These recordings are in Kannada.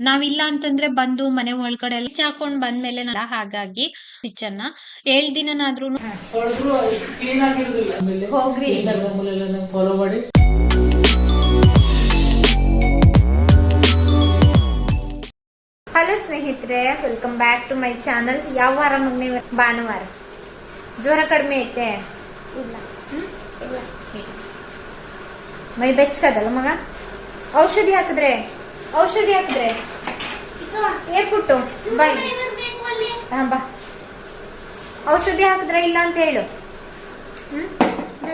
ನಾವಿಲ್ಲ ಅಂತಂದ್ರೆ ಬಂದು ಮನೆ ಒಳಗಡೆ ಎಲ್ಲ ಹಾಕೊಂಡ್ ಬಂದ್ಮೇಲೆ ನಾ- ಹಾಗಾಗಿ ಕಿಚನ್ ಏಳ್ ದಿನನಾದ್ರೂ ಹೋಗ್ರಿ. ಫಾಲೋ ಮಾಡಿ. ಹಲೋ ಸ್ನೇಹಿತರೆ welcome back to my channel ಯಾವ ವಾರ ಮೊನ್ನೆ ಭಾನುವಾರ. ಜ್ವರ ಕಡಿಮೆ ಐತೆ? ಇಲ್ಲ. ಮೈ ಬೆಚ್ಚಕದಲ್ಲ ಮಗ? ಔಷಧಿ ಹಾಕಿದ್ರೆ? ಔಷಧಿ ಹಾಕಿದ್ರೆ? Airport bye. ಹಾ, ಬಾ. ಔಷಧಿ ಹಾಕಿದ್ರೆ ಇಲ್ಲ ಅಂತ ಹೇಳು. ಹ್ಮ್?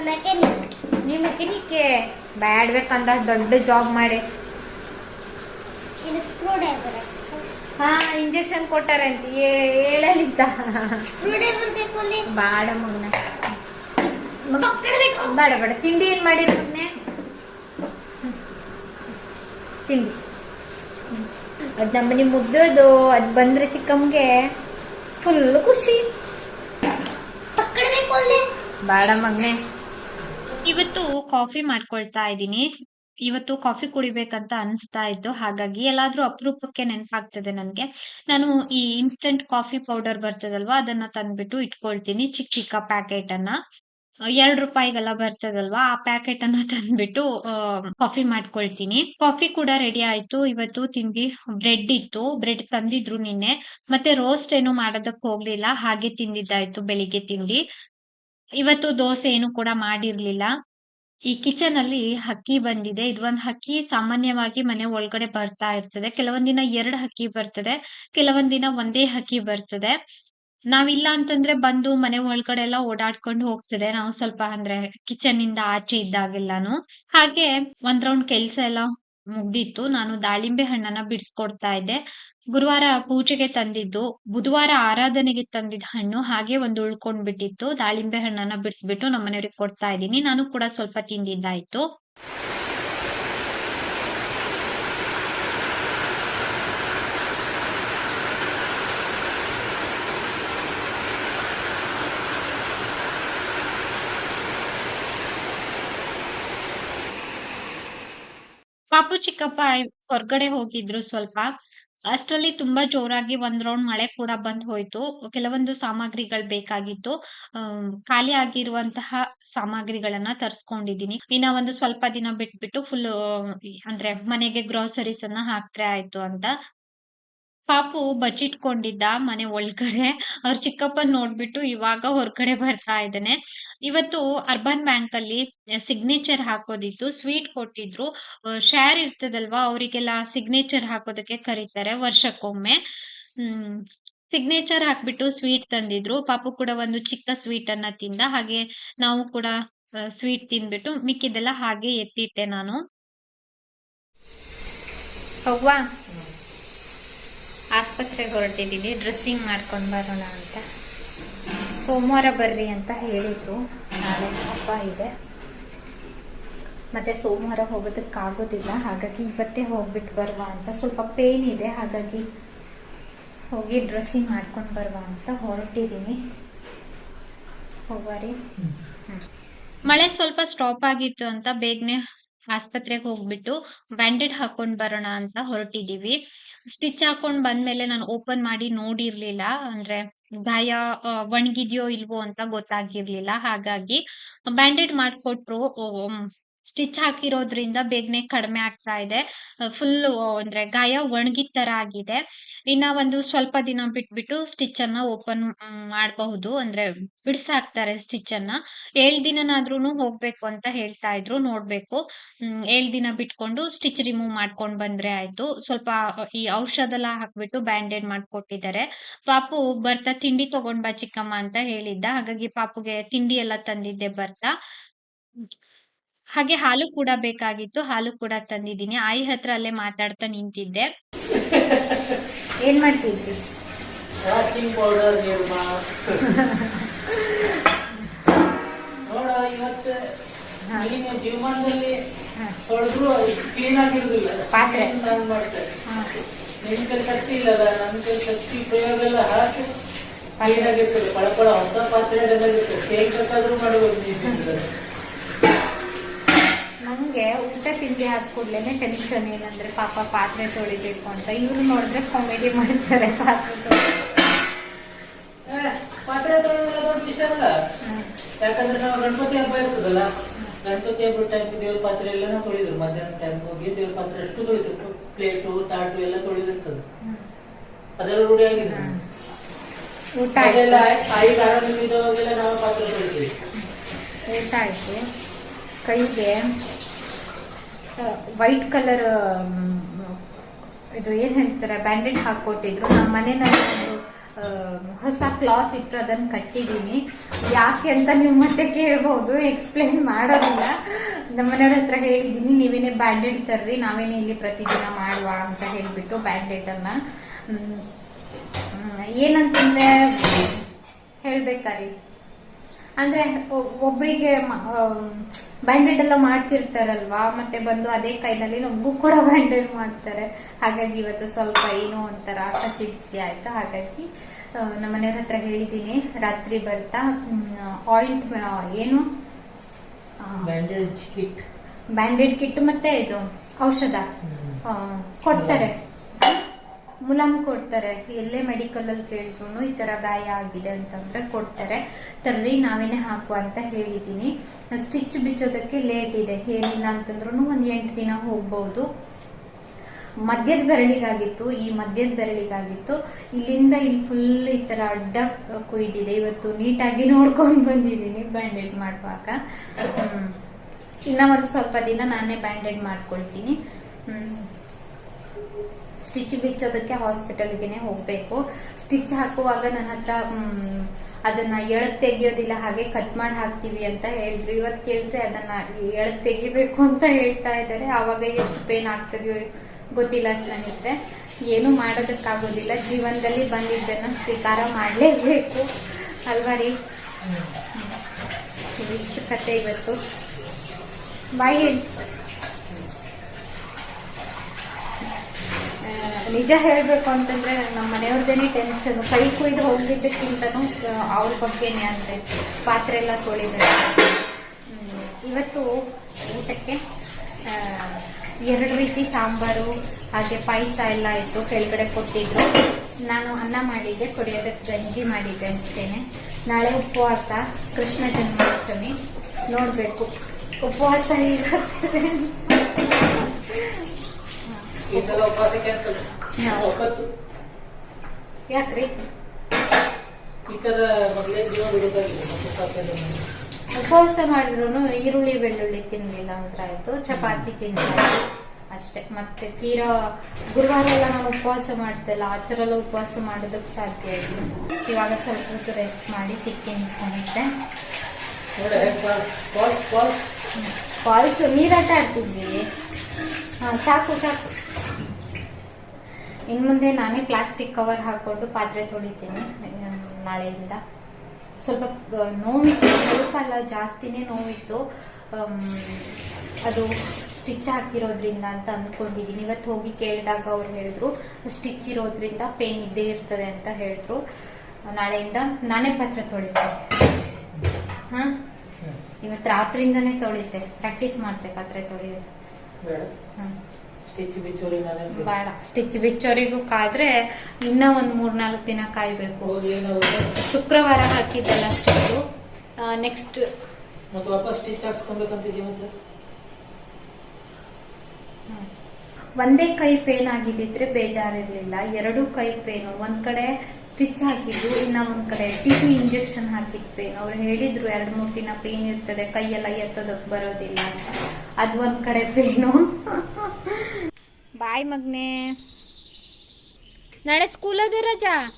ಮೆಕ್ಯಾನಿಕ್ಕೆ ಮೆಕ್ಯಾನಿಕ್ ಬ್ಯಾಡ್ಬೇಕಂದ ದೊಡ್ಡ ಜಾಬ್ ಮಾಡಿ. ಹಾ ಇಂಜೆಕ್ಷನ್ ಕೊಟ್ಟಾರಂತ ಹೇಳಲಿದ್ದ. ಬಾಡ ಮಗನ. ಬೇಡ ಬೇಡ. ತಿಂಡಿ ಏನ್ ಮಾಡಿರ ತಿಂಡಿ. ಅದ್ ನಮ್ಮನೆ ಮುದ್ದೋದು ಅದ್ ಬಂದ್ರೆ ಚಿಕ್ಕಮ್ಗೆ ಫುಲ್ ಖುಷಿ. ಬೇಡ ಮಗನೆ. ಇವತ್ತು ಕಾಫಿ ಮಾಡ್ಕೊಳ್ತಾ ಇದ್ದೀನಿ. ಇವತ್ತು ಕಾಫಿ ಕುಡಿಬೇಕಂತ ಅನಿಸ್ತಾ ಇತ್ತು. ಹಾಗಾಗಿ ಎಲ್ಲಾದ್ರೂ ಅಪರೂಪಕ್ಕೆ ನೆನಪಾಗ್ತದೆ ನನ್ಗೆ. ನಾನು ಈ ಇನ್ಸ್ಟಂಟ್ ಕಾಫಿ ಪೌಡರ್ ಬರ್ತದಲ್ವಾ ಅದನ್ನ ತಂದ್ಬಿಟ್ಟು ಇಟ್ಕೊಳ್ತೀನಿ ಚಿಕ್ಕ ಚಿಕ್ಕ ಪ್ಯಾಕೆಟ್ ಅನ್ನ. ಎರಡ್ ರೂಪಾಯಿಗೆಲ್ಲ ಬರ್ತದಲ್ವಾ? ಆ ಪ್ಯಾಕೆಟ್ ಅನ್ನ ತಂದ್ಬಿಟ್ಟು ಕಾಫಿ ಮಾಡ್ಕೊಳ್ತೀನಿ. ಕಾಫಿ ಕೂಡ ರೆಡಿ ಆಯ್ತು. ಇವತ್ತು ತಿಂಡಿ ಬ್ರೆಡ್ ಇತ್ತು. ಬ್ರೆಡ್ ತಂದಿದ್ರು ನಿನ್ನೆ. ಮತ್ತೆ ರೋಸ್ಟ್ ಏನು ಮಾಡೋದಕ್ ಹೋಗ್ಲಿಲ್ಲ. ಹಾಗೆ ತಿಂದಿದ್ದಾಯ್ತು ಬೆಳಿಗ್ಗೆ ತಿಂಡಿ. ಇವತ್ತು ದೋಸೆ ಏನು ಕೂಡ ಮಾಡಿರ್ಲಿಲ್ಲ. ಈ ಕಿಚನ್ ಅಲ್ಲಿ ಹಕ್ಕಿ ಬಂದಿದೆ. ಇದು ಒಂದ್ ಹಕ್ಕಿ ಸಾಮಾನ್ಯವಾಗಿ ಮನೆ ಒಳಗಡೆ ಬರ್ತಾ ಇರ್ತದೆ. ಕೆಲವೊಂದಿನ ದಿನ ಎರಡ್ ಹಕ್ಕಿ ಬರ್ತದೆ. ಕೆಲವೊಂದಿನ ದಿನ ಒಂದೇ ಹಕ್ಕಿ ಬರ್ತದೆ. ನಾವಿಲ್ಲ ಅಂತಂದ್ರೆ ಬಂದು ಮನೆ ಒಳಗಡೆ ಎಲ್ಲ ಓಡಾಡ್ಕೊಂಡು ಹೋಗ್ತಿದೆ. ನಾವು ಸ್ವಲ್ಪ ಅಂದ್ರೆ ಕಿಚನ್ ಇಂದ ಆಚೆ ಇದ್ದಾಗೆಲ್ಲಾನು. ಹಾಗೆ ಒಂದ್ ರೌಂಡ್ ಕೆಲ್ಸ ಎಲ್ಲ ಮುಗ್ದಿತ್ತು. ನಾನು ದಾಳಿಂಬೆ ಹಣ್ಣನ್ನ ಬಿಡಿಸ್ಕೊಡ್ತಾ ಇದ್ದೆ. ಗುರುವಾರ ಪೂಜೆಗೆ ತಂದಿದ್ದು, ಬುಧವಾರ ಆರಾಧನೆಗೆ ತಂದಿದ್ದ ಹಣ್ಣು ಹಾಗೆ ಒಂದು ಉಳ್ಕೊಂಡ್ ಬಿಟ್ಟಿತ್ತು ದಾಳಿಂಬೆ ಹಣ್ಣನ್ನ ಬಿಡಿಸ್ಬಿಟ್ಟು ನಮ್ಮನೆಯವ್ರಿಗೆ ಕೊಡ್ತಾ ಇದ್ದೀನಿ. ನಾನು ಕೂಡ ಸ್ವಲ್ಪ ತಿಂದಿದ್ದಾಯ್ತು. ಪಾಪು ಚಿಕ್ಕಪ್ಪ, ಹೊರಗಡೆ ಹೋಗಿದ್ರು ಸ್ವಲ್ಪ. ಅಷ್ಟರಲ್ಲಿ ತುಂಬಾ ಜೋರಾಗಿ ಒಂದ್ ರೌಂಡ್ ಮಳೆ ಕೂಡ ಬಂದ್ ಹೋಯ್ತು. ಕೆಲವೊಂದು ಸಾಮಗ್ರಿಗಳು ಬೇಕಾಗಿತ್ತು. ಖಾಲಿ ಆಗಿರುವಂತಹ ಸಾಮಗ್ರಿಗಳನ್ನ ತರ್ಸ್ಕೊಂಡಿದೀನಿ. ಇನ್ನ ಒಂದು ಸ್ವಲ್ಪ ದಿನ ಬಿಟ್ಬಿಟ್ಟು ಫುಲ್ ಅಂದ್ರೆ ಮನೆಗೆ ಗ್ರೋಸರೀಸ್ ಅನ್ನ ಹಾಕ್ತ್ರೆ ಆಯ್ತು ಅಂತ. ಪಾಪು ಬಚ್ಚಿಟ್ಕೊಂಡಿದ್ದ ಮನೆ ಒಳಗಡೆ. ಅವ್ರ ಚಿಕ್ಕಪ್ಪನ್ ನೋಡ್ಬಿಟ್ಟು ಇವಾಗ ಹೊರಗಡೆ ಬರ್ತಾ ಇದ್ದಾನೆ. ಇವತ್ತು ಅರ್ಬನ್ ಬ್ಯಾಂಕ್ ಅಲ್ಲಿ ಸಿಗ್ನೇಚರ್ ಹಾಕೋದಿತ್ತು, ಸ್ವೀಟ್ ಕೊಟ್ಟಿದ್ರು. ಶೇರ್ ಇರ್ತದಲ್ವಾ, ಅವರಿಗೆಲ್ಲ ಸಿಗ್ನೇಚರ್ ಹಾಕೋದಕ್ಕೆ ಕರೀತಾರೆ ವರ್ಷಕ್ಕೊಮ್ಮೆ. ಸಿಗ್ನೇಚರ್ ಹಾಕ್ಬಿಟ್ಟು ಸ್ವೀಟ್ ತಂದಿದ್ರು. ಪಾಪು ಕೂಡ ಒಂದು ಚಿಕ್ಕ ಸ್ವೀಟ್ ಅನ್ನ ತಿಂದ, ಹಾಗೆ ನಾವು ಕೂಡ ಸ್ವೀಟ್ ತಿನ್ಬಿಟ್ಟು ಮಿಕ್ಕಿದೆಲ್ಲ ಹಾಗೆ ಎತ್ತಿಟ್ಟೆ ನಾನು. ಹೋಗ್ವಾ ಆಸ್ಪತ್ರೆಗೆ ಹೊರಟಿದ್ದೀನಿ ಡ್ರೆಸ್ಸಿಂಗ್ ಮಾಡ್ಕೊಂಡು ಬರೋಣ ಅಂತ. ಸೋಮವಾರ ಬರ್ರಿ ಅಂತ ಹೇಳಿದ್ರು. ನಾಳೆ ಹಬ್ಬ ಇದೆ. ಮತ್ತೆ ಸೋಮವಾರ ಹೋಗೋದಕ್ಕಾಗೋದಿಲ್ಲ, ಹಾಗಾಗಿ ಇವತ್ತೇ ಹೋಗ್ಬಿಟ್ಟು ಬರುವ ಅಂತ ಸ್ವಲ್ಪ ಪೇನ್ ಇದೆ. ಹಾಗಾಗಿ ಹೋಗಿ ಡ್ರೆಸ್ಸಿಂಗ್ ಮಾಡ್ಕೊಂಡು ಬರುವ ಅಂತ ಹೊರಟಿದ್ದೀನಿ. ಹೋಗ್ವಾರಿ ಮಳೆ ಸ್ವಲ್ಪ ಸ್ಟಾಪ್ ಆಗಿತ್ತು ಅಂತ ಬೇಗನೆ ಆಸ್ಪತ್ರೆಗೆ ಹೋಗ್ಬಿಟ್ಟು ಬ್ಯಾಂಡೇಡ್ ಹಾಕೊಂಡ್ ಬರೋಣ ಅಂತ ಹೊರಟಿದೀವಿ. ಸ್ಟಿಚ್ ಹಾಕೊಂಡ್ ಬಂದ್ಮೇಲೆ ನಾನು ಓಪನ್ ಮಾಡಿ ನೋಡಿರ್ಲಿಲ್ಲ. ಅಂದ್ರೆ ಗಾಯ ಒಣಗಿದ್ಯೋ ಇಲ್ವೋ ಅಂತ ಗೊತ್ತಾಗಿರ್ಲಿಲ್ಲ. ಹಾಗಾಗಿ ಬ್ಯಾಂಡೇಡ್ ಮಾಡ್ಕೊಟ್ರು ಸ್ಟಿಚ್ ಹಾಕಿರೋದ್ರಿಂದ ಬೇಗನೆ ಕಡಿಮೆ ಆಗ್ತಾ ಇದೆ. ಫುಲ್ ಅಂದ್ರೆ ಗಾಯ ಒಣಗಿದ ತರ ಆಗಿದೆ ಇನ್ನ ಒಂದು ಸ್ವಲ್ಪ ದಿನ ಬಿಟ್ಬಿಟ್ಟು ಸ್ಟಿಚ್ ಅನ್ನ ಓಪನ್ ಮಾಡಬಹುದು. ಅಂದ್ರೆ ಬಿಡ್ಸಾಕ್ತಾರೆ ಸ್ಟಿಚ್ ಅನ್ನ. ಏಳ್ ದಿನನಾದ್ರೂನು ಹೋಗ್ಬೇಕು ಅಂತ ಹೇಳ್ತಾ ಇದ್ರು, ನೋಡ್ಬೇಕು. ಏಳ್ ದಿನ ಬಿಟ್ಕೊಂಡು ಸ್ಟಿಚ್ ರಿಮೂವ್ ಮಾಡ್ಕೊಂಡ್ ಬಂದ್ರೆ ಆಯ್ತು. ಸ್ವಲ್ಪ, ಈ ಔಷಧ ಎಲ್ಲ ಹಾಕ್ಬಿಟ್ಟು ಬ್ಯಾಂಡೇಡ್ ಮಾಡ್ಕೊಟ್ಟಿದ್ದಾರೆ. ಪಾಪು ಬರ್ತಾ ತಿಂಡಿ ತಗೊಂಡ್ಬಾ ಚಿಕ್ಕಮ್ಮ ಅಂತ ಹೇಳಿದ್ದ. ಹಾಗಾಗಿ ಪಾಪುಗೆ ತಿಂಡಿ ಎಲ್ಲ ತಂದಿದ್ದೆ ಬರ್ತಾ. ಹಾಗೆ ಹಾಲು ಕೂಡ ಬೇಕಾಗಿತ್ತು ಹಾಲು ಕೂಡ ತಂದಿದ್ದೀನಿ. ಆಯಿ ಹತ್ರ ಅಲ್ಲೇ ಮಾತಾಡ್ತಾ ನಿಂತಿದ್ದೆ. ಏನ್ ಮಾಡ್ತಿದ್ರಿ ಪಾತ್ರೆ. ಕೈ ಶಕ್ತಿ ಇಲ್ಲದ ಕೈ ಶಕ್ತಿ ಎಲ್ಲ ಹಾಕಿ ಕ್ಲೀನ್ ಆಗಿರ್ತದೆ. ಪಳಪಳ ಹೊಸ ಪಾತ್ರೆ ಸೇಲ್ ಬೇಕಾದ್ರೂ ನಂಗೆ ಊಟ ತಿಂಡಿ ಹಾಕಿ ಟೆನ್ಷನ್ ಏನಂದ್ರೆ ಪಾಪ ಪಾತ್ರೆ ತೊಳಿಬೇಕು ಅಂತ. ಇವ್ರು ನೋಡಿದ್ರೆ ಕಾಮಿಡಿ ಮಾಡ್ತಾರೆ ಪಾತ್ರೆ ಪಾತ್ರೆ ದೊಡ್ಡ ವಿಷಯ ಅಲ್ಲ? ಯಾಕಂದ್ರೆ ನಾವು ಗಣಪತಿ ಹಬ್ಬ ಇರ್ತದಲ್ಲ ಗಣಪತಿ ಹಬ್ಬದ ಟೈಮ್ ದೇವ್ರ ಪಾತ್ರೆ ಎಲ್ಲ ನಾವು ತೊಳಿದ್ರು. ಮಧ್ಯಾಹ್ನ ಟೈಮ್ ಹೋಗಿ ದೇವ್ರ ಪಾತ್ರೆ ಅಷ್ಟು ತೊಳಿದ್ರು. ಪ್ಲೇಟು ತಾಟು ಎಲ್ಲ ತೊಳಿದಿರ್ತದೆ. ಅದೆಲ್ಲ ರೂಢಿ ಆಗಿದೆ. ಊಟ ತಾಯಿಗೆ ಆರಾಮಿಲ್ಲದವಾಗೆಲ್ಲ ನಾವು ಪಾತ್ರೆ ತೊಳಿತೀವಿ. ಊಟ ಆಯ್ತು. ಕೈಗೆ ವೈಟ್ ಕಲರ್ ಇದು ಏನ್ ಹೇಳ್ತಾರೆ, ಬ್ಯಾಂಡೆಡ್ ಹಾಕೊಟ್ಟಿದ್ರು ನಮ್ಮ ಮನೆಯಲ್ಲಿ ಒಂದು ಹೊಸ ಕ್ಲಾತ್ ಇತ್ತು ಅದನ್ನ ಕಟ್ಟಿದೀನಿ. ಯಾಕೆ ಅಂತ ನೀವು ಮತ್ತೆ ಕೇಳ್ಬಹುದು ಎಕ್ಸ್ಪ್ಲೇನ್ ಮಾಡೋದಿಲ್ಲ. ನಮ್ಮ ಮನೆಯವ್ರ ಹತ್ರ ಹೇಳಿದೀನಿ, ನೀವೇನೇ ಬ್ಯಾಂಡೇಡ್ ತರ್ರಿ, ನಾವೇನೇ ಇಲ್ಲಿ ಪ್ರತಿದಿನ ಮಾಡುವ ಅಂತ ಹೇಳ್ಬಿಟ್ಟು ಬ್ಯಾಂಡೇಡ್ ಅನ್ನ. ಏನಂತಂದ್ರೆ ಹೇಳ್ಬೇಕಾರಿ ಅಂದ್ರೆ ಒಬ್ರಿಗೆ ಬ್ಯಾಂಡೆಡ್ ಎಲ್ಲ ಮಾಡ್ತಿರ್ತಾರಲ್ವಾ? ಮತ್ತೆ ಬಂದು ಅದೇ ಕೈನಲ್ಲಿ ನಮಗೂ ಕೂಡ ಬ್ಯಾಂಡೇಡ್ ಮಾಡ್ತಾರೆ. ಹಾಗಾಗಿ ಇವತ್ತು ಸ್ವಲ್ಪ ಏನೋ ಒಂಥರ ಕಸಿ ಬಿಸಿ ಆಯ್ತು? ಹಾಗಾಗಿ ನಮ್ಮ ಮನೆಯವ್ರ ಹತ್ರ ಹೇಳಿದ್ದೀನಿ. ರಾತ್ರಿ ಬರ್ತಾ ಆಯಿಂಟ್ ಏನು? Bandaid kit. ಮತ್ತೆ ಇದು ಔಷಧ. ಕೊಡ್ತಾರೆ. ಮುಲಾಮ್ ಕೊಡ್ತಾರೆ. ಎಲ್ಲೇ ಮೆಡಿಕಲ್ ಅಲ್ಲಿ ಕೇಳಿದ್ರು ಈ ತರ ಗಾಯ ಆಗಿದೆ ಅಂತಂದ್ರೆ ಕೊಡ್ತಾರೆ. ತರ್ರಿ, ನಾವೇನೆ ಹಾಕುವ ಅಂತ ಹೇಳಿದೀನಿ. ಸ್ಟಿಚ್ ಬಿಚ್ಚೋದಕ್ಕೆ ಲೇಟ್ ಇದೆ. ಏನಿಲ್ಲ ಅಂತಂದ್ರೂ ಒಂದ್ ಎಂಟು ದಿನ ಹೋಗ್ಬಹುದು ಮಧ್ಯದ ಬೆರಳಿಗಾಗಿತ್ತು. ಈ ಮಧ್ಯದ ಬೆರಳಿಗಾಗಿತ್ತು. ಇಲ್ಲಿಂದ ಇಲ್ಲಿ ಫುಲ್ ಈ ತರ ಅಡ್ಡ ಕುಯ್ದಿದೆ. ಇವತ್ತು ನೀಟಾಗಿ ನೋಡ್ಕೊಂಡು ಬಂದಿದ್ದೀನಿ ಬ್ಯಾಂಡೇಡ್ ಮಾಡುವಾಗ. ಇನ್ನ ಒಂದು ಸ್ವಲ್ಪ ದಿನ ನಾನೇ ಬ್ಯಾಂಡೇಡ್ ಮಾಡ್ಕೊಳ್ತೀನಿ. ಹ್ಮ್. ಸ್ಟಿಚ್ ಬಿಚ್ಚೋದಕ್ಕೆ ಹಾಸ್ಪಿಟಲ್ಗೆನೆ ಹೋಗ್ಬೇಕು. ಸ್ಟಿಚ್ ಹಾಕುವಾಗ ನನ್ನ ಹತ್ರ ಅದನ್ನ ಎಳಕ್ ತೆಗಿಯೋದಿಲ್ಲ ಹಾಗೆ ಕಟ್ ಮಾಡಿ ಹಾಕ್ತಿವಿ ಅಂತ ಹೇಳಿದ್ರು. ಇವತ್ ಕೇಳಿದ್ರೆ ಅದನ್ನ ಎಳಕ್ ತೆಗಿಬೇಕು ಅಂತ ಹೇಳ್ತಾ ಇದ್ದಾರೆ. ಆವಾಗ ಎಷ್ಟು ಪೇನ್ ಆಗ್ತದೆಯೋ ಗೊತ್ತಿಲ್ಲ ಸ್ನೇಹಿತರೆ. ಏನು ಮಾಡೋದಕ್ಕಾಗೋದಿಲ್ಲ. ಜೀವನದಲ್ಲಿ ಬಂದಿದ್ದನ್ನ ಸ್ವೀಕಾರ ಮಾಡಲೇಬೇಕು. ಅಲ್ವಾ ರೀ? ಇಷ್ಟು ಕತೆ ಇವತ್ತು. ಬಾಯ್ ಹೇಳಿ. ನಿಜ ಹೇಳಬೇಕು ಅಂತಂದ್ರೆ ನಮ್ಮ ಮನೆಯವ್ರದೇನೆ ಟೆನ್ಷನ್ ಕೈ ಕುಯ್ದು ಹೋಗಿದ್ದಕ್ಕಿಂತನೂ ಅವ್ರ ಬಗ್ಗೆನೇ ಅಂದ್ರೆ ಪಾತ್ರೆ ಎಲ್ಲ ತೊಳಿಬೇಕು. ಇವತ್ತು ಊಟಕ್ಕೆ ಎರಡು ರೀತಿ ಸಾಂಬಾರು, ಹಾಗೆ ಪಾಯಸ ಎಲ್ಲ ಇತ್ತು, ಕೆಳಗಡೆ ಕೊಟ್ಟಿದ್ರು. ನಾನು ಅನ್ನ ಮಾಡಿದ್ದೆ ಕುಡಿಯೋದಕ್ಕೆ ಗಂಜಿ ಮಾಡಿದ್ದೆ ಅಷ್ಟೇನೆ. ನಾಳೆ ಉಪವಾಸ, ಕೃಷ್ಣ ಜನ್ಮಾಷ್ಟಮಿ. ನೋಡ್ಬೇಕು. ಉಪವಾಸ ಹೇಗಾಗ್ತದೆ ಉಪವಾಸ ಯಾಕ್ರಿ. ಉಪವಾಸ ಮಾಡಿದ್ರು ಈರುಳ್ಳಿ, ಬೆಳ್ಳುಳ್ಳಿ ತಿನ್ನಲಿಲ್ಲ ಅಂತ ಆಯ್ತು. ಚಪಾತಿ ತಿನ್ನಲಿಲ್ಲ ಅಷ್ಟೇ. ಮತ್ತೆ ತೀರಾ ಗುರುವಾರ ಎಲ್ಲ ನಾವು ಉಪವಾಸ ಮಾಡ್ತಲ್ಲ ಆ ಥರ ಎಲ್ಲ ಉಪವಾಸ ಮಾಡೋದಕ್ಕೆ ಸಾಧ್ಯ ಇಲ್ಲ. ಇವಾಗ ಸ್ವಲ್ಪ ಹೊತ್ತು ರೆಸ್ಟ್ ಮಾಡಿ ಸಿಕ್ಕಿನ ಫಾಲ್ಸ್ ನೀರಾಟ ಆಡ್ತಿದ್ವಿ. ಹಾ, ಸಾಕು ಸಾಕು. ಇನ್ನು ಮುಂದೆ ನಾನೇ ಪ್ಲಾಸ್ಟಿಕ್ ಕವರ್ ಹಾಕೊಂಡು ಪಾತ್ರೆ ತೊಳಿತೀನಿ ನಾಳೆಯಿಂದ. ಸ್ವಲ್ಪ ನೋವಿತ್ತು ಸ್ವಲ್ಪ ಅಲ್ಲ ಜಾಸ್ತಿನೇ ನೋವಿತ್ತು. ಅದು ಸ್ಟಿಚ್ ಹಾಕಿರೋದ್ರಿಂದ ಅಂತ ಅನ್ಕೊಂಡಿದ್ದೀನಿ ಇವತ್ತು ಹೋಗಿ ಕೇಳಿದಾಗ ಅವ್ರು ಹೇಳಿದ್ರು ಸ್ಟಿಚ್ ಇರೋದ್ರಿಂದ ಪೇನ್ ಇದ್ದೇ ಇರ್ತದೆ ಅಂತ ಹೇಳಿದ್ರು. ನಾಳೆಯಿಂದ ನಾನೇ ಪಾತ್ರೆ ತೊಳಿತೀನಿ. ಹಾ? ಇವತ್ತು ರಾತ್ರಿಯಿಂದನೇ ತೊಳಿತೆ. ಪ್ರಾಕ್ಟೀಸ್ ಮಾಡ್ತೆ ಪಾತ್ರೆ ತೊಳೆಯೋದು. ಬೇಡ. ಬೇಡ. ಸ್ಟಿಚ್ ಬಿಚ್ಚೋರಿಗೂ ಕಾದ್ರೆ ಇನ್ನ ಒಂದ್ ಮೂರ್ನಾಲ್ಕು ದಿನ ಕಾಯ್ಬೇಕು. ಶುಕ್ರವಾರ ಹಾಕಿದ್ದಲ್ಲ ಸ್ಟಿಚ್ಚು ನೆಕ್ಸ್ಟ್ ಸ್ಟಿಚ್ ಮತ್ತೆ? ಒಂದೇ ಕೈ ಪೇನ್ ಆಗಿದ್ದಿದ್ರೆ ಬೇಜಾರಿರ್ಲಿಲ್ಲ. ಎರಡು ಕೈ ಪೇನು. ಒಂದ್ ಕಡೆ ಸ್ಟಿಚ್ ಹಾಕಿದ್ದು ಇನ್ನ ಒಂದ್ ಕಡೆ ಟಿಟು ಇಂಜೆಕ್ಷನ್ ಹಾಕಿದ್ ಪೇನ್. ಅವ್ರು ಹೇಳಿದ್ರು ಎರಡ್ ಮೂರ್ ದಿನ ಪೇನ್ ಇರ್ತದೆ ಕೈಯೆಲ್ಲ ಎತ್ತೋದಕ್ ಬರೋದಿಲ್ಲ ಅಂತ. ಅದ್ ಒಂದ್ ಕಡೆ ಪೇನು. ಬಾಯ್ ಮಗ್ನೆ. ನಾಳೆ ಸ್ಕೂಲ್ ಅದೇ ರಜಾ?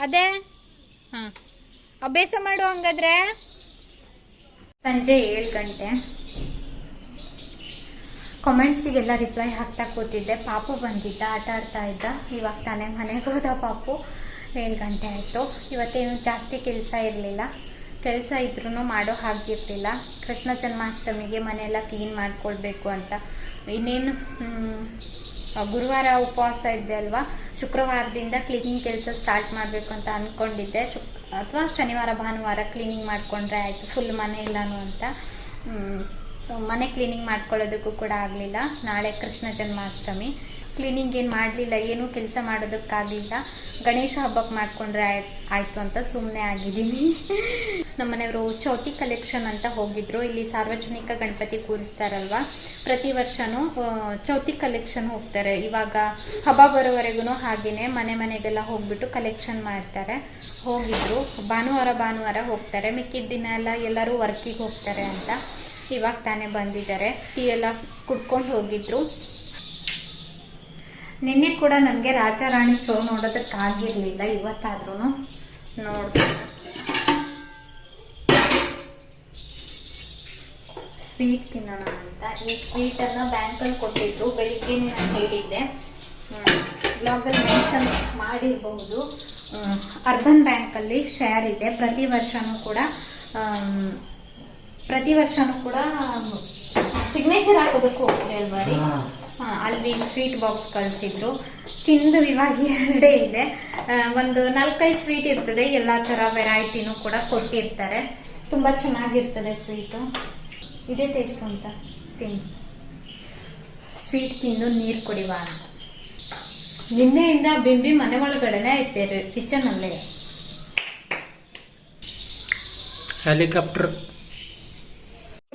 ಅದೇ? ಹಾಂ. ಅಭ್ಯಾಸ ಮಾಡು ಹಂಗಾದ್ರೆ. ಸಂಜೆ ಏಳು ಗಂಟೆ. ಕಮೆಂಟ್ಸಿಗೆಲ್ಲ ರಿಪ್ಲೈ ಹಾಕ್ತಾ ಕೂತಿದ್ದೆ. ಪಾಪು ಬಂದಿದ್ದ ಆಟ ಆಡ್ತಾ ಇದ್ದ. ಇವಾಗ ತಾನೇ ಮನೆಗೆ ಹೋದ ಪಾಪು. ಏಳು ಗಂಟೆ ಆಯಿತು. ಇವತ್ತೇನು ಜಾಸ್ತಿ ಕೆಲಸ ಇರಲಿಲ್ಲ. ಕೆಲಸ ಇದ್ರೂ ಮಾಡೋ ಹಾಗಿರಲಿಲ್ಲ. ಕೃಷ್ಣ ಜನ್ಮಾಷ್ಟಮಿಗೆ ಮನೆಯೆಲ್ಲ ಕ್ಲೀನ್ ಮಾಡ್ಕೊಳ್ಬೇಕು ಅಂತ. ಇನ್ನೇನು ಗುರುವಾರ ಉಪವಾಸ ಇದ್ದೆ ಅಲ್ವಾ? ಶುಕ್ರವಾರದಿಂದ ಕ್ಲೀನಿಂಗ್ ಕೆಲಸ ಸ್ಟಾರ್ಟ್ ಮಾಡಬೇಕು ಅಂತ ಅಂದ್ಕೊಂಡಿದ್ದೆ ಶುಕ್, ಅಥವಾ ಶನಿವಾರ, ಭಾನುವಾರ ಕ್ಲೀನಿಂಗ್ ಮಾಡಿಕೊಂಡ್ರೆ ಆಯಿತು, ಫುಲ್ ಮನೆ ಇಲ್ಲನೂ ಅಂತ. ಮನೆ ಕ್ಲೀನಿಂಗ್ ಮಾಡ್ಕೊಳ್ಳೋದಕ್ಕೂ ಕೂಡ ಆಗಲಿಲ್ಲ. ನಾಳೆ ಕೃಷ್ಣ ಜನ್ಮಾಷ್ಟಮಿ. ಕ್ಲೀನಿಂಗ್ ಏನು ಮಾಡಲಿಲ್ಲ, ಏನೂ ಕೆಲಸ ಮಾಡೋದಕ್ಕಾಗಲಿಲ್ಲ. ಗಣೇಶ ಹಬ್ಬಕ್ಕೆ ಮಾಡಿಕೊಂಡ್ರೆ ಆಯ್ತು ಅಂತ ಸುಮ್ಮನೆ ಆಗಿದ್ದೀನಿ. ನಮ್ಮನೆಯವರು ಚೌತಿ ಕಲೆಕ್ಷನ್ ಅಂತ ಹೋಗಿದ್ರು. ಇಲ್ಲಿ ಸಾರ್ವಜನಿಕ ಗಣಪತಿ ಕೂರಿಸ್ತಾರಲ್ವ? ಪ್ರತಿ ವರ್ಷನೂ ಚೌತಿ ಕಲೆಕ್ಷನ್ ಹೋಗ್ತಾರೆ. ಇವಾಗ ಹಬ್ಬ ಬರೋವರೆಗೂ ಹಾಗೇನೆ ಮನೆ ಮನೆಗೆಲ್ಲ ಹೋಗ್ಬಿಟ್ಟು ಕಲೆಕ್ಷನ್ ಮಾಡ್ತಾರೆ. ಹೋಗಿದ್ರು. ಭಾನುವಾರ ಭಾನುವಾರ ಹೋಗ್ತಾರೆ. ಮಿಕ್ಕಿದ ದಿನ ಎಲ್ಲ ಎಲ್ಲರೂ ವರ್ಕಿಗೆ ಹೋಗ್ತಾರೆ ಅಂತ ಇವಾಗ ತಾನೇ ಬಂದಿದ್ದಾರೆ. ಟೀ ಎಲ್ಲ ಕುಡ್ಕೊಂಡು ಹೋಗಿದ್ರು. ನಿನ್ನೆ ಕೂಡ ನನಗೆ ರಾಜಾರಾಣಿ ಶೋ ನೋಡೋದಕ್ಕಾಗಿರಲಿಲ್ಲ ಇವತ್ತಾದ್ರೂ ನೋಡ್ದೆ ಸ್ವೀಟ್ ತಿನ್ನೋಣ ಅಂತ. ಈ ಸ್ವೀಟನ್ನು ಬ್ಯಾಂಕಲ್ಲಿ ಕೊಟ್ಟಿದ್ರು. ಬೆಳಿಗ್ಗೆ ನಾನು ಹೇಳಿದ್ದೆ. ಬ್ಲಾಗಲ್ಲಿ ಮೆನ್ಷನ್ ಮಾಡಿರಬಹುದು. ಅರ್ಬನ್ ಬ್ಯಾಂಕಲ್ಲಿ ಶೇರ್ ಇದೆ. ಪ್ರತಿ ವರ್ಷನೂ ಕೂಡ ಪ್ರತಿ ವರ್ಷನೂ ಕೂಡ ಸಿಗ್ನೇಚರ್ ಹಾಕೋದಕ್ಕೂ ಹೋಗ್ತೀವಿ ಅಲ್ವಾ ರೀ? ಅಲ್ಲಿ ಸ್ವೀಟ್ ಬಾಕ್ಸ್ ಕಳಿಸಿದ್ರು. ತಿಂದು ಇವಾಗ ಎರಡೇ ಇದೆ. ಒಂದು ನಾಲ್ಕೈದು ಸ್ವೀಟ್ ಇರ್ತದೆ. ಎಲ್ಲ ಥರ ವೆರೈಟಿನೂ ಕೂಡ ಕೊಟ್ಟಿರ್ತಾರೆ. ತುಂಬ ಚೆನ್ನಾಗಿರ್ತದೆ ಸ್ವೀಟು ಇದೇ ಟೇಸ್ಟ್ ಅಂತ ತಿಂದು ಸ್ವೀಟ್ ತಿಂದು ನೀರು ಕುಡಿವ ಅಂತ. ನಿನ್ನೆಯಿಂದ ಬಿಂಬಿ ಮನೆ ಒಳಗಡೆನೆ ಐತೆ ಕಿಚನ್ ಅಲ್ಲೇ. ಹೆಲಿಕಾಪ್ಟರ್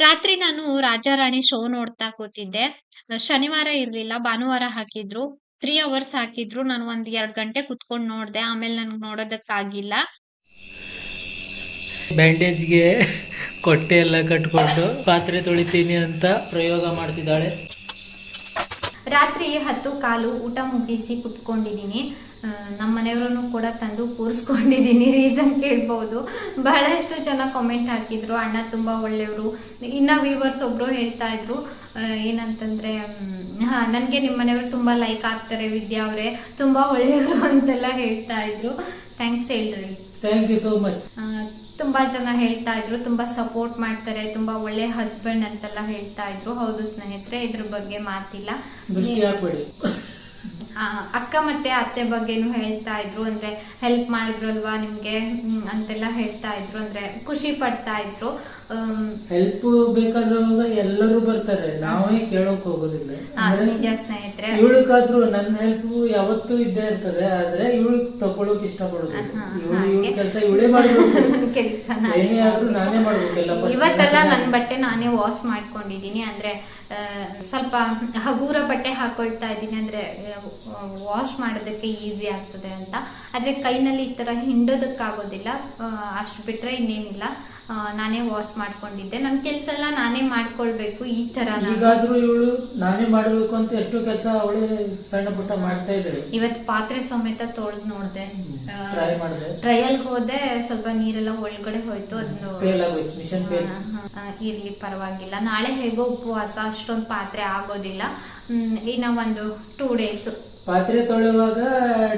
ರಾತ್ರಿ ನಾನು ರಾಜಾರಾಣಿ ಶೋ ನೋಡ್ತಾ ಕೂತಿದ್ದೆ. ಶನಿವಾರ ಇರ್ಲಿಲ್ಲ ಭಾನುವಾರ ಹಾಕಿದ್ರು. ತ್ರೀ ಅವರ್ಸ್ ಹಾಕಿದ್ರು. ನಾನು ಒಂದ್ ಎರಡ್ ಗಂಟೆ ಕುತ್ಕೊಂಡು ನೋಡ್ದೆ. ಆಮೇಲೆ ನನ್ಗೆ ನೋಡೋದಕ್ಕಾಗಿಲ್ಲ. ಬ್ಯಾಂಡೇಜ್ಗೆ ಕೊಟ್ಟೆ ಎಲ್ಲ ಕಟ್ಕೊಂಡು ಪಾತ್ರೆ ತೊಳಿತೀನಿ ಅಂತ ಪ್ರಯೋಗ ಮಾಡ್ತಿದ್ದಾಳೆ. ರಾತ್ರಿ ಹತ್ತು ಕಾಲು ಊಟ ಮುಗಿಸಿ ಕುತ್ಕೊಂಡಿದ್ದೀನಿ. ನಮ್ಮ ಮನೆಯವ್ರನ್ನು ಕೂಡ ತಂದು ಕೂರಿಸ್ಕೊಂಡಿದ್ದೀನಿ. ರೀಸನ್ ಕೇಳ್ಬೋದು. ಬಹಳಷ್ಟು ಜನ ಕಾಮೆಂಟ್ ಹಾಕಿದ್ರು. ಅಣ್ಣ ತುಂಬ ಒಳ್ಳೆಯವರು. ಇನ್ನ ವ್ಯೂವರ್ಸ್ ಒಬ್ರು ಹೇಳ್ತಾ ಇದ್ರು. ಏನಂತಂದ್ರೆ ಹಾ ನನಗೆ ನಿಮ್ಮ ಮನೆಯವರು ತುಂಬ ಲೈಕ್ ಆಗ್ತಾರೆ ವಿದ್ಯಾ ಅವರೇ. ತುಂಬ ಒಳ್ಳೆಯವರು ಅಂತೆಲ್ಲ ಹೇಳ್ತಾ ಇದ್ರು. ಥ್ಯಾಂಕ್ಸ್ ಹೇಳ್ರಿ ಥ್ಯಾಂಕ್ ಯು ಸೋ ಮಚ್ ತುಂಬಾ ಜನ ಹೇಳ್ತಾ ಇದ್ರು, ತುಂಬಾ ಸಪೋರ್ಟ್ ಮಾಡ್ತಾರೆ, ತುಂಬಾ ಒಳ್ಳೆ ಹಸ್ಬೆಂಡ್ ಅಂತೆಲ್ಲ ಹೇಳ್ತಾ ಇದ್ರು. ಹೌದು ಸ್ನೇಹಿತರೆ, ಇದ್ರ ಬಗ್ಗೆ ಮಾತಿಲ್ಲ. ಅಕ್ಕ ಮತ್ತೆ ಅತ್ತೆ ಬಗ್ಗೆನು ಹೇಳ್ತಾ ಇದ್ರು ಅಂದ್ರೆ ಹೆಲ್ಪ್ ಮಾಡಿದ್ರಲ್ವಾ ನಿಮ್ಗೆ? ಅಂತೆಲ್ಲ ಹೇಳ್ತಾ ಇದ್ರು ಅಂದ್ರೆ ಖುಷಿ ಪಡ್ತಾ ಇದ್ರು. ಹೆಲ್ಪ್ ಬೇಕಾದವಾಗ ಎಲ್ಲರೂ ಬರ್ತಾರೆ. ನಾವೇ ಕೇಳೋಕ್ ಹೋಗೋದಿಲ್ಲ. ನಿಜ ಸ್ನೇಹಿತರೆ. ಇವಳಕ್ಕಾದ್ರೂ ನನ್ನ ಹೆಲ್ಪ್ ಯಾವತ್ತೂ ಇದ್ದೇ ಇರ್ತದೆ ಆದ್ರೆ ಇವಳು ತಗೊಳಕ್ ಇವಳು ಹಾಗೆ. ಇವಳ ಕೆಲಸ ಇವಳೇ ಮಾಡ್ಬೇಕು. ಕೆಲಸ ನಾನೇ ಮಾಡ್ಬೇಕೆಲ್ಲ ಇವತ್ತೆಲ್ಲ ನಾನು ನನ್ನ ಬಟ್ಟೆ ನಾನೇ ವಾಶ್ ಮಾಡ್ಕೊಂಡಿದೀನಿ ಅಂದ್ರೆ ಸ್ವಲ್ಪ ಹಗೂರ ಬಟ್ಟೆ ಹಾಕೊಳ್ತಾ ಇದ್ದೀನಿ ಅಂದ್ರೆ ವಾಶ್ ಮಾಡೋದಕ್ಕೆ ಈಸಿ ಆಗ್ತದೆ ಅಂತ. ಆದ್ರೆ ಕೈನಲ್ಲಿ ಈ ತರ ಹಿಂಡೋದಕ್ಕಾಗೋದಿಲ್ಲ. ಅಷ್ಟು ಬಿಟ್ರೆ ಇನ್ನೇನಿಲ್ಲ. ನಾನೇ ವಾಶ್ ಮಾಡ್ಕೊಂಡಿದ್ದೆ. ನನ್ನ ಕೆಲಸ ಎಲ್ಲ ನಾನೇ ಮಾಡ್ಕೊಳ್ಬೇಕು ಈ ತರ ಈಗಾದ್ರೂ ಇವಳು ನಾನೇ ಮಾಡ್ಬೇಕು ಅಂತ ಎಷ್ಟು ಕೆಲಸ ಅವಳೇ ಸಣ್ಣ ಪುಟ್ಟ ಮಾಡ್ತಾ ಇದ್ದಾರೆ. ಇವತ್ತು ಪಾತ್ರೆ ಸಮೇತ ತೊಳೆದು ನೋಡ್ದೆ. ಟ್ರಯಲ್ ಹೋದೆ ಸ್ವಲ್ಪ ನೀರೆಲ್ಲ ಒಳಗಡೆ ಹೋಯ್ತು ಅದನ್ನು ಇರ್ಲಿ ಪರವಾಗಿಲ್ಲ. ನಾಳೆ ಹೇಗೋ ಉಪವಾಸ ಅಷ್ಟೊಂದು ಪಾತ್ರೆ ಆಗೋದಿಲ್ಲ. ಇನ್ನ ಒಂದು ಟೂ ಡೇಸ್ ಪಾತ್ರೆ ತೊಳೆಯುವಾಗ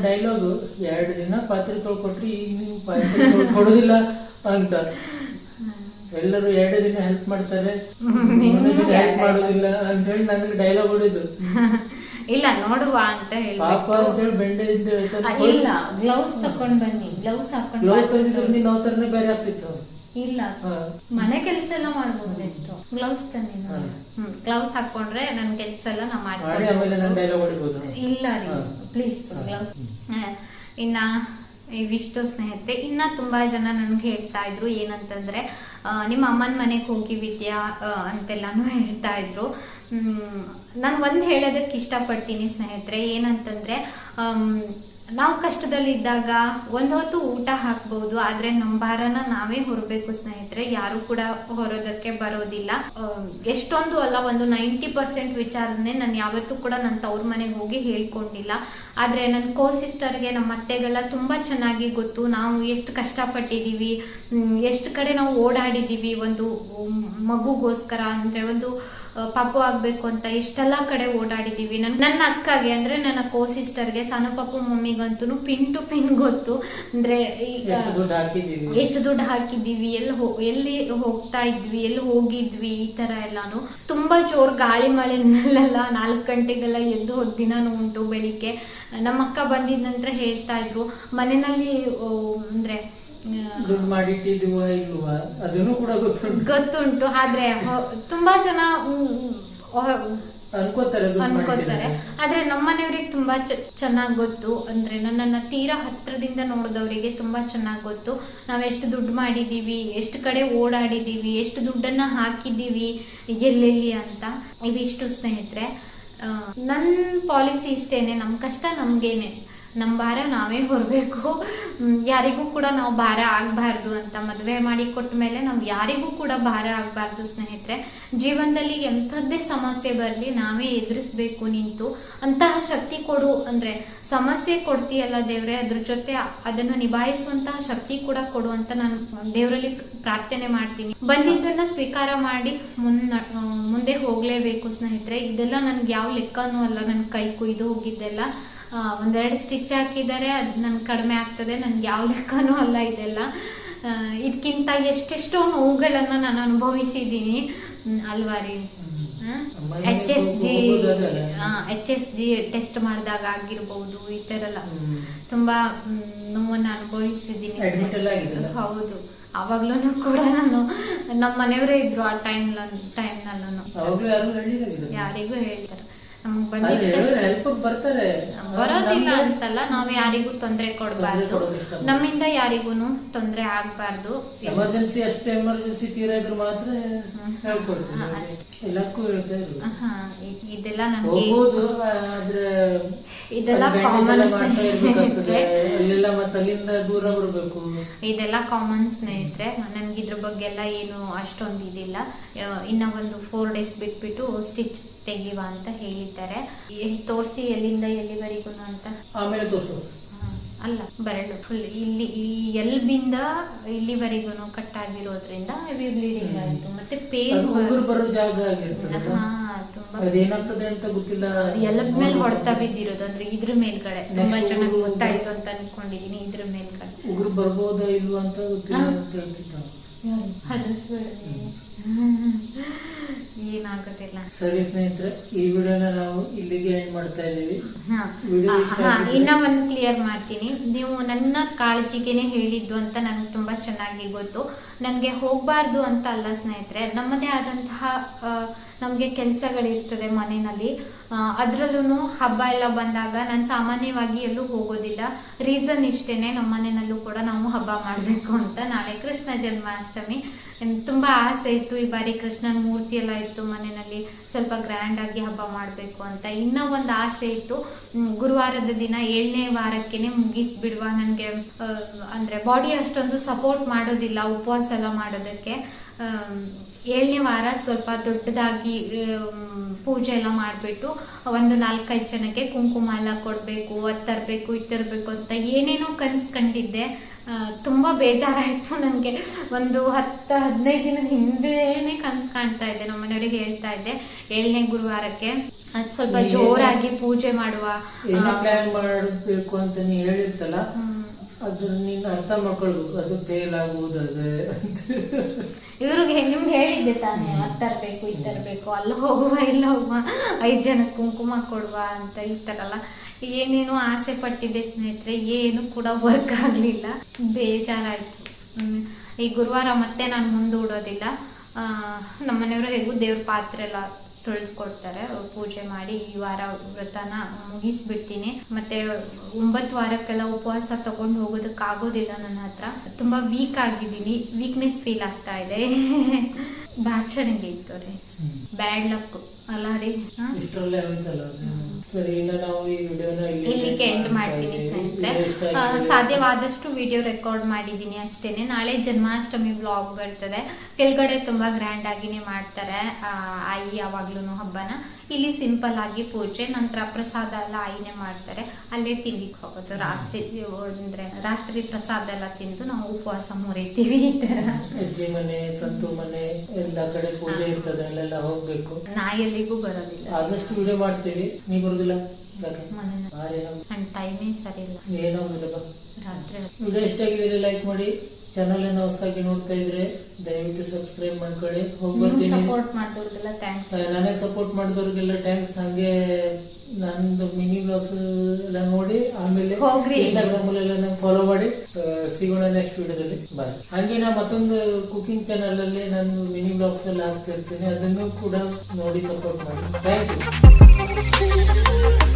ಡೈಲಾಗ್ ಎರಡು ದಿನ ಪಾತ್ರೆ ತೊಳ್ಕೊಟ್ರಿ ಈಗ ನೀವು ಪಾತ್ರೆ ತೊಳ್ಕೊಡೋದಿಲ್ಲ ಅಂತ. ಎಲ್ಲರೂ ಎರಡು ದಿನ ಹೆಲ್ಪ್ ಮಾಡ್ತಾರೆ. ದಿನ ಹೆಲ್ಪ್ ಮಾಡೋದಿಲ್ಲ ಅಂತ ಹೇಳಿ ನನಗೆ ಡೈಲಾಗ್ ಹೊಡಿದು. ಇಲ್ಲ ನೋಡುವ ಅಂತ ಪಾಪ ಅಂತ ಹೇಳಿ ಬೆಂಡೆಯಿಂದ ಇಲ್ಲ ಗ್ಲೌಸ್ ತಕೊಂಡ್ ಬನ್ನಿ ಗ್ಲೌಸ್ ಹಾಕೊಂಡು ಗ್ಲೌಸ್ ತಂದಿದ್ರು ನೀನ್ ಬೇರೆ ಆಗ್ತಿತ್ತು. ಇಲ್ಲ. ಮನೆ ಕೆಲಸ ಎಲ್ಲ ಮಾಡ್ಬೋದಿತ್ತು ಗ್ಲೌಸ್ ತನ್ನಿ. ಹ್ಮ್. ಗ್ಲೌಸ್ ಹಾಕೊಂಡ್ರೆ ನನ್ ಕೆಲಸ ಎಲ್ಲ ನಾ ಮಾಡ್ಕೊಂಡು ಇಲ್ಲ ರೀ. ಪ್ಲೀಸ್. ಗ್ಲೌಸ್ ಇನ್ನ ಇವಿಷ್ಟು ಸ್ನೇಹಿತರೆ ಇನ್ನ ತುಂಬಾ ಜನ ನನ್ಗೆ ಹೇಳ್ತಾ ಇದ್ರು ಏನಂತಂದ್ರೆ ನಿಮ್ಮ ಅಮ್ಮನ ಮನೆಗೆ ಹೋಗಿ ವಿದ್ಯಾ ಆ, ಅಂತೆಲ್ಲಾನು ಹೇಳ್ತಾ ಇದ್ರು. ನಾನು ಒಂದು ಹೇಳೋದಕ್ಕೆ ಇಷ್ಟಪಡ್ತೀನಿ ಸ್ನೇಹಿತರೆ ಏನಂತಂದ್ರೆ ನಾವು ಕಷ್ಟದಲ್ಲಿದ್ದಾಗ ಒಂದು ಹೊತ್ತು ಊಟ ಹಾಕ್ಬಹುದು ಆದ್ರೆ ನಮ್ಮ ಭಾರನ ನಾವೇ ಹೊರಬೇಕು ಸ್ನೇಹಿತರೆ. ಯಾರು ಕೂಡ ಹೊರೋದಕ್ಕೆ ಬರೋದಿಲ್ಲ. ಎಷ್ಟೊಂದು ಅಲ್ಲ, ಒಂದು ನೈಂಟಿ ಪರ್ಸೆಂಟ್ ವಿಚಾರನೆ ನಾನು ಯಾವತ್ತೂ ಕೂಡ ನನ್ನ ತವ್ರ ಮನೆಗೆ ಹೋಗಿ ಹೇಳ್ಕೊಂಡಿಲ್ಲ. ಆದ್ರೆ ನನ್ನ ಕೋ ಸಿಸ್ಟರ್ಗೆ ನಮ್ಮ ಅತ್ತೆಗೆಲ್ಲ ತುಂಬಾ ಚೆನ್ನಾಗಿ ಗೊತ್ತು. ನಾವು ಎಷ್ಟು ಕಷ್ಟಪಟ್ಟಿದೀವಿ ಎಷ್ಟು ಕಡೆ ನಾವು ಓಡಾಡಿದೀವಿ ಒಂದು ಮಗುಗೋಸ್ಕರ. ಅಂದ್ರೆ ಒಂದು ಪಾಪು ಆಗ್ಬೇಕು ಅಂತ ಇಷ್ಟೆಲ್ಲಾ ಕಡೆ ಓಡಾಡಿದೀವಿ ನನ್ ನನ್ನ ಅಕ್ಕಗೆ ಅಂದ್ರೆ ನನ್ನ ಕೋ ಸಿಸ್ಟರ್ಗೆ ಸಣ್ಣ ಪಾಪು ಮಮ್ಮಿಗಂತೂ ಪಿನ್ ಟು ಪಿನ್ ಗೊತ್ತು. ಅಂದ್ರೆ ಎಷ್ಟು ದುಡ್ಡು ಹಾಕಿದೀವಿ ಎಲ್ಲಿ ಎಲ್ಲಿ ಹೋಗ್ತಾ ಇದ್ವಿ? ಎಲ್ಲಿ ಹೋಗಿದ್ವಿ? ಈ ತರ ಎಲ್ಲಾನು. ತುಂಬಾ ಜೋರ್ ಗಾಳಿ ಮಳೆನಲ್ಲೆಲ್ಲ ನಾಲ್ಕು ಗಂಟೆಗೆಲ್ಲ ಎದ್ದು ಹೋದ ದಿನಾನು ಉಂಟು ಬೆಳಿಗ್ಗೆ. ನಮ್ಮ ಅಕ್ಕ ಬಂದಿದ ನಂತರ ಹೇಳ್ತಾ ಇದ್ರು ಮನೆಯಲ್ಲಿ ಅಂದ್ರೆ ದುಡ್ಡು ಮಾಡಿ ಇಟ್ಟಿದ್ವಾ ಇಲ್ವಾ ಅದನ್ನು ಕೂಡ ಗೊತ್ತುಂಟು. ಗೊತ್ತುಂಟು ಆದ್ರೆ ತುಂಬಾ ಜನ ಅನ್ಕೋತಾರೆ ಅನ್ಕೋತಾರೆ. ಆದ್ರೆ ನಮ್ಮನೆಯವ್ರಿಗೆ ತುಂಬಾ ಚೆನ್ನಾಗಿ ಗೊತ್ತು. ಅಂದ್ರೆ ನನ್ನನ್ನ ತೀರಾ ಹತ್ರದಿಂದ ನೋಡಿದವರಿಗೆ ತುಂಬಾ ಚೆನ್ನಾಗಿ ಗೊತ್ತು. ನಾವ್ ಎಷ್ಟು ದುಡ್ಡು ಮಾಡಿದೀವಿ ಎಷ್ಟು ಕಡೆ ಓಡಾಡಿದೀವಿ ಎಷ್ಟು ದುಡ್ಡನ್ನ ಹಾಕಿದೀವಿ ಎಲ್ಲೆಲ್ಲಿ ಅಂತ. ಇವಿಷ್ಟು ಸ್ನೇಹಿತರೆ ನನ್ನ ನನ್ ಪಾಲಿಸಿ ಇಷ್ಟೇನೆ ನಮ್ ಕಷ್ಟ ನಮ್ಗೇನೆ. ನಮ್ ಭಾರ ನಾವೇ ಹೊರಬೇಕು. ಯಾರಿಗೂ ಕೂಡ ನಾವು ಭಾರ ಆಗಬಾರ್ದು ಅಂತ ಮದುವೆ ಮಾಡಿ ಕೊಟ್ಟ ಮೇಲೆ ನಾವು ಯಾರಿಗೂ ಕೂಡ ಭಾರ ಆಗಬಾರ್ದು ಸ್ನೇಹಿತರೆ. ಜೀವನದಲ್ಲಿ ಎಂಥದ್ದೇ ಸಮಸ್ಯೆ ಬರಲಿ ನಾವೇ ಎದುರಿಸ್ಬೇಕು ನಿಂತು. ಅಂತಹ ಶಕ್ತಿ ಕೊಡು ಅಂದ್ರೆ ಸಮಸ್ಯೆ ಕೊಡ್ತೀಯಲ್ಲ ದೇವ್ರೆ, ಅದ್ರ ಜೊತೆ ಅದನ್ನು ನಿಭಾಯಿಸುವಂತಹ ಶಕ್ತಿ ಕೂಡ ಕೊಡು ಅಂತ ನಾನು ದೇವರಲ್ಲಿ ಪ್ರಾರ್ಥನೆ ಮಾಡ್ತೀನಿ. ಬಂದಿದ್ದನ್ನ ಸ್ವೀಕಾರ ಮಾಡಿ ಮುನ್ನ ಮುಂದೆ ಹೋಗ್ಲೇಬೇಕು ಸ್ನೇಹಿತರೆ. ಇದೆಲ್ಲ ನನ್ಗೆ ಯಾವ ಲೆಕ್ಕನೂ ಅಲ್ಲ ನನ್ನ ಕೈ ಕುಯ್ದು ಹೋಗಿದ್ದೆಲ್ಲ. ಒಂದೆರಡು ಸ್ಟಿಚ್ ಹಾಕಿದ್ದಾರೆ ಅದು ನನ್ಗೆ ಕಡಿಮೆ ಆಗ್ತದೆ ನನ್ಗೆ ಯಾವ ಲೆಕ್ಕನೂ ಅಲ್ಲ ಇದೆಲ್ಲ. ಇದಕ್ಕಿಂತ ಎಷ್ಟೆಷ್ಟೋ ನೋವುಗಳನ್ನು ನಾನು ಅನುಭವಿಸಿದ್ದೀನಿ. ಹ್ಮ್, ಅಲ್ವಾ ರೀ H S G H S G test ಮಾಡಿದಾಗ ಆಗಿರ್ಬೋದು ಈ ತರ ಎಲ್ಲ. ತುಂಬಾ ನೋವನ್ನ ಅನುಭವಿಸಿದ್ದೀನಿ? ಹೌದು. ಅವಾಗ್ಲೂ ಕೂಡ ನಾನು ನಮ್ಮ ಮನೆಯವರೇ ಇದ್ರು ಆ ಟೈಮ್ ಟೈಮ್ ನಲ್ಲೂ ಅವಾಗ್ಲೂ ಯಾರು ಹೇಳಿಲ್ಲ ಯಾರಿಗೂ ಹೇಳ್ತಾರೆ ನಮಗ್ ಬಂದಿದ್ದ ಬರ್ತಾರೆ. ಬರೋದಿಲ್ಲ ಅಂತಲ್ಲ ನಾವ್ ಯಾರಿಗೂ ತೊಂದ್ರೆ ಕೊಡಬಾರ್ದು. ನಮ್ಮಿಂದ ಯಾರಿಗೂನು ತೊಂದ್ರೆ ಆಗ್ಬಾರ್ದು. ಎಮರ್ಜೆನ್ಸಿ ಅಷ್ಟೇ ಎಮರ್ಜೆನ್ಸಿ ತೀರ ಇದ್ರು ಮಾತ್ರ ಹೇಳ್ಕೊಡ್ತೀನಿ ಹಾ, ಎಲ್ಲಕ್ಕೂ ಹೇಳ್ತಾ ಇದ್ರು ಇದೆಲ್ಲ ನನ್ಗೆ ಆದ್ರೆ. ಅಲ್ಲೆಲ್ಲ ಮತ್ತೆ ಅಲ್ಲಿಂದ ದೂರ ಬರ್ಬೇಕು. ಇದೆಲ್ಲ ಕಾಮನ್ ಸ್ನೇಹಿತರೆ. ನನ್ಗೆ ಇದ್ರ ಬಗ್ಗೆ ಎಲ್ಲ ಏನು ಅಷ್ಟೊಂದು ಇದಿಲ್ಲ. ಇನ್ನ ಒಂದು ಫೋರ್ ಡೇಸ್ ಬಿಟ್ಬಿಟ್ಟು ಸ್ಟಿಚ್ ತೆಗಿವ ಅಂತ ಹೇಳಿದ್ದಾರೆ ಎ- ತೋರಿಸಿ ಎಲ್ಲಿಂದ ಎಲ್ಲಿವರೆಗೂ ಅಂತ? ಆಮೇಲೆ ತೋರಿಸು ಅಲ್ಲ ಬರಳು ಫುಲ್ ಇಲ್ಲಿ ಈ ಎಲ್ಬಿಂದ ಇಲ್ಲಿವರೆಗೂ ಕಟ್ ಆಗಿರೋದ್ರಿಂದ ಹೆವಿ ಬ್ಲೀಡಿಂಗ್. ಆಯ್ತು. ಮತ್ತೆ ಪೇನ್ ಬರೋ ಜಾಗ ಹಾ ತುಂಬಾ. ಅದೇನಾಗ್ತದೆ ಅಂತ ಗೊತ್ತಿಲ್ಲ. ಎಲ್ಬ್ ಮೇಲೆ ಹೊಡೆತ ಬಿದ್ದಿರೋದು. ಅಂದ್ರೆ ಇದ್ರ ಮೇಲ್ಗಡೆ. ತುಂಬಾ ಚೆನ್ನಾಗಿ ಗೊತ್ತಾಯ್ತು ಅಂತ ಅನ್ಕೊಂಡಿದೀನಿ ಇದ್ರ ಮೇಲ್ಗಡೆ. ಉಗುರು ಬರ್ಬೋದಾ ಇಲ್ವಾ ಅಂತ ಗೊತ್ತಿಲ್ಲ. ಅಂತ ಹೇಳ್ತಿದ್ದ. ಹದಿಸ್ಬೇಡಿ. ಏನಾಗೋದಿಲ್ಲ ಸರಿ ಸ್ನೇಹಿತರೆ ಈ ವಿಡಿಯೋನ ನಾವು ಇಲ್ಲಿಗೆ ಎಂಡ್ ಮಾಡ್ತಾ ಹಾ, ಇನ್ನ ಒಂದು ಕ್ಲಿಯರ್ ಮಾಡ್ತೀನಿ. ನೀವು ನನ್ನ ಕಾಳಜಿಗೆನೆ ಹೇಳಿದ್ದು ಅಂತ ನನ್ಗೆ ತುಂಬಾ ಚೆನ್ನಾಗಿ ಗೊತ್ತು. ನನ್ಗೆ ಹೋಗ್ಬಾರ್ದು ಅಂತ ಅಲ್ಲ ಸ್ನೇಹಿತರೆ. ನಮ್ಮದೇ ಆದಂತಹ ನಮ್ಗೆ ಕೆಲ್ಸಗಳಿರ್ತದೆ ಮನೆಯಲ್ಲಿ. ಅದ್ರಲ್ಲೂ ಹಬ್ಬ ಎಲ್ಲ ಬಂದಾಗ ನಾನು ಸಾಮಾನ್ಯವಾಗಿ ಎಲ್ಲೂ ಹೋಗೋದಿಲ್ಲ. ರೀಸನ್ ಇಷ್ಟೇನೆ ನಮ್ಮ ಮನೆಯಲ್ಲೂ ಕೂಡ ನಾವು ಹಬ್ಬ ಮಾಡಬೇಕು ಅಂತ. ನಾಳೆ ಕೃಷ್ಣ ಜನ್ಮಾಷ್ಟಮಿ. ತುಂಬ ಆಸೆ ಇತ್ತು. ಈ ಬಾರಿ ಕೃಷ್ಣನ ಮೂರ್ತಿ ಎಲ್ಲ ಇತ್ತು ಮನೆಯಲ್ಲಿ. ಸ್ವಲ್ಪ ಗ್ರ್ಯಾಂಡ್ ಆಗಿ ಹಬ್ಬ ಮಾಡಬೇಕು ಅಂತ. ಇನ್ನೂ ಒಂದು ಆಸೆ ಇತ್ತು. ಗುರುವಾರದ ದಿನ ಏಳನೇ ವಾರಕ್ಕೆನೆ ಮುಗಿಸ್ಬಿಡುವ. ನನಗೆ ಅಂದ್ರೆ ಬಾಡಿ ಅಷ್ಟೊಂದು ಸಪೋರ್ಟ್ ಮಾಡೋದಿಲ್ಲ. ಉಪವಾಸ ಎಲ್ಲ ಮಾಡೋದಕ್ಕೆ. ಏಳನೇ ವಾರ ಸ್ವಲ್ಪ ದೊಡ್ಡದಾಗಿ ಪೂಜೆ ಎಲ್ಲ ಮಾಡಿಬಿಟ್ಟು ಒಂದು ನಾಲ್ಕೈದು ಜನಕ್ಕೆ ಕುಂಕುಮ ಎಲ್ಲ ಕೊಡಬೇಕು ಅದು ತರಬೇಕು ಇದು ತರಬೇಕು ಅಂತ ಏನೇನೋ ಕನಸು ಕಂಡಿದ್ದೆ. ತುಂಬ ಬೇಜಾರಾಯ್ತು ನನಗೆ ಒಂದು ಹತ್ತು ಹದಿನೈದು ದಿನದ ಹಿಂದೇನೆ ಕನಸು ಕಾಣ್ತಾ ಇದ್ದೆ ನಮ್ಮ ಮನೆಯವ್ರಿಗೆ ಹೇಳ್ತಾ ಇದ್ದೆ. ಏಳನೇ ಗುರುವಾರಕ್ಕೆ ಅದು ಸ್ವಲ್ಪ ಜೋರಾಗಿ ಪೂಜೆ ಮಾಡುವ ಏನೋ ಪ್ಲಾನ್ ಮಾಡಬೇಕು ಅಂತ ಹೇಳಿರ್ತಲ್ಲ. ಅದನ್ನ ನೀನು ಅರ್ಥ ಮಾಡ್ಕೊಳ್ಬೇಕು ಅದು ಫೇಲ್ ಆಗುವುದು ಅದೇ ಇವ್ರಿಗೆ ನಿಮ್ಗೆ ಹೇಳಿದ್ದೆ ತಾನೇ ಇತ್ತರ್ಬೇಕು ಅಲ್ಲ ತರ್ಬೇಕು ಹೋಗುವ ಇಲ್ಲ ಹೋಗುವ ಐದ್ ಜನ ಕುಂಕುಮ ಕೊಡುವ ಅಂತ ಈ ಏನೇನೋ ಆಸೆ ಪಟ್ಟಿದ್ದೆ ಸ್ನೇಹಿತರೆ ಏನು ಕೂಡ ವರ್ಕ್ ಆಗ್ಲಿಲ್ಲ ಬೇಜಾರಾಯ್ತು. ಈ ಗುರುವಾರ ಮತ್ತೆ ನಾನು ಮುಂದೂಡೋದಿಲ್ಲ ಆ, ನಮ್ಮನೆಯವರು ಹೇಗೂ ದೇವ್ರ ಪಾತ್ರೆ ಎಲ್ಲ ತೊಳೆದು ಕೊಡ್ತಾರೆ ಪೂಜೆ ಮಾಡಿ ಈ ವಾರ ವ್ರತನ ಮುಗಿಸ್ಬಿಡ್ತೀನಿ. ಮತ್ತೆ ಒಂಬತ್ತು ವಾರಕ್ಕೆಲ್ಲ ಉಪವಾಸ ತಗೊಂಡು ಹೋಗೋದಕ್ಕೆ ಆಗೋದಿಲ್ಲ ನನ್ನ ಹತ್ರ. ತುಂಬಾ ವೀಕ್ ಆಗಿದ್ದೀನಿ. ವೀಕ್ನೆಸ್ ಫೀಲ್ ಆಗ್ತಾ ಇದೆ. ಬಾಚಣಿಗೆ ಇತ್ತು ರೀ ಬ್ಯಾಡ್ ಲಕ್ ಅಲ್ಲ ರೀ? ಇಷ್ಟರಲ್ಲೇ ಆಯ್ತಲ್ಲ? ಸರಿ ಇನ್ನು ನಾವು ಈ ವಿಡಿಯೋನ ಇಲ್ಲಿಗೆ ಎಂಡ್ ಮಾಡ್ತೀನಿ ಸ್ನೇಹಿತರೆ. ಸಾಧ್ಯವಾದಷ್ಟು ವಿಡಿಯೋ ರೆಕಾರ್ಡ್ ಮಾಡಿದ್ದೀನಿ ಅಷ್ಟೇನೆ. ನಾಳೆ ಜನ್ಮಾಷ್ಟಮಿ ಬ್ಲಾಗ್ ಬರ್ತದೆ. ಕೆಳಗಡೆ ತುಂಬಾ ಗ್ರ್ಯಾಂಡ್ ಆಗಿನೇ ಮಾಡ್ತಾರೆ ಆಯಿ ಯಾವಾಗ್ಲೂ ಹಬ್ಬನ. ಇಲ್ಲಿ ಸಿಂಪಲ್ ಆಗಿ ಪೂಜೆ ನಂತರ ಪ್ರಸಾದ ಎಲ್ಲ ಆಯಿನೇ ಮಾಡ್ತಾರೆ. ಅಲ್ಲೇ ತಿಂಡಿಗೆ ಹೋಗೋದು. ರಾತ್ರಿ ಅಂದ್ರೆ ರಾತ್ರಿ ಪ್ರಸಾದ ಎಲ್ಲ ತಿಂದು ನಾವು ಉಪವಾಸ ಮುರಿತೀವಿ ಈ ತರ ಅಜ್ಜಿ ಮನೆ ಸಂತು ಮನೆ ಎಲ್ಲ ಕಡೆ ಪೂಜೆ ಇರ್ತದೆ ಅಲ್ಲೆಲ್ಲ ಹೋಗ್ಬೇಕು. ನಾ ಎಲ್ಲಿಗೂ ಬರೋದಿಲ್ಲ. ಆದಷ್ಟು ವಿಡಿಯೋ ಮಾಡ್ತೀವಿ. ನೀ ಬರೋದಿಲ್ಲ? ಯಾಕೆ? ಮನೆ ಆರೇನೋ? ನನ್ ಟೈಮೇ ಸರಿ ಇಲ್ಲ. ಏನೋ ರಾತ್ರಿ. ವಿಡಿಯೋ ಇಷ್ಟ ಆಗಿದ್ರೆ ಲೈಕ್ ಮಾಡಿ. ಚಾನಲ್ ಅನ್ನ ಹೊಸದಾಗಿ ನೋಡ್ತಾ ಇದ್ರೆ ದಯವಿಟ್ಟು ಸಬ್ಸ್ಕ್ರೈಬ್ ಮಾಡ್ಕೊಳ್ಳಿ. ಹೋಗಿ ಬರ್ತೀನಿ. ಸಪೋರ್ಟ್ ಮಾಡಿದವ್ರಿಗೆಲ್ಲ ಥ್ಯಾಂಕ್ಸ್ ನನಗೆ ಸಪೋರ್ಟ್ ಮಾಡಿದವ್ರಿಗೆಲ್ಲ ಥ್ಯಾಂಕ್ಸ್ ಹಂಗೆ ನಂದು ಮಿನಿ ಬ್ಲಾಗ್ಸ್ ಎಲ್ಲ ನೋಡಿ ಆಮೇಲೆ. ಇನ್ಸ್ಟಾಗ್ರಾಮ್ ಅಲ್ಲೆಲ್ಲ ನಂಗೆ ಫಾಲೋ ಮಾಡಿ. ಸಿಗೋಣ ನೆಕ್ಸ್ಟ್ ವಿಡಿಯೋದಲ್ಲಿ. ಬಾಯ್ ಹಾಗೆ ನಾ ಮತ್ತೊಂದು ಕುಕಿಂಗ್ ಚಾನಲ್ ಅಲ್ಲಿ ನಾನು ಮಿನಿ ಬ್ಲಾಗ್ಸ್ ಎಲ್ಲ ಹಾಕ್ತಿರ್ತೀನಿ ಅದನ್ನು ಕೂಡ ನೋಡಿ ಸಪೋರ್ಟ್ ಮಾಡಿ. Thank you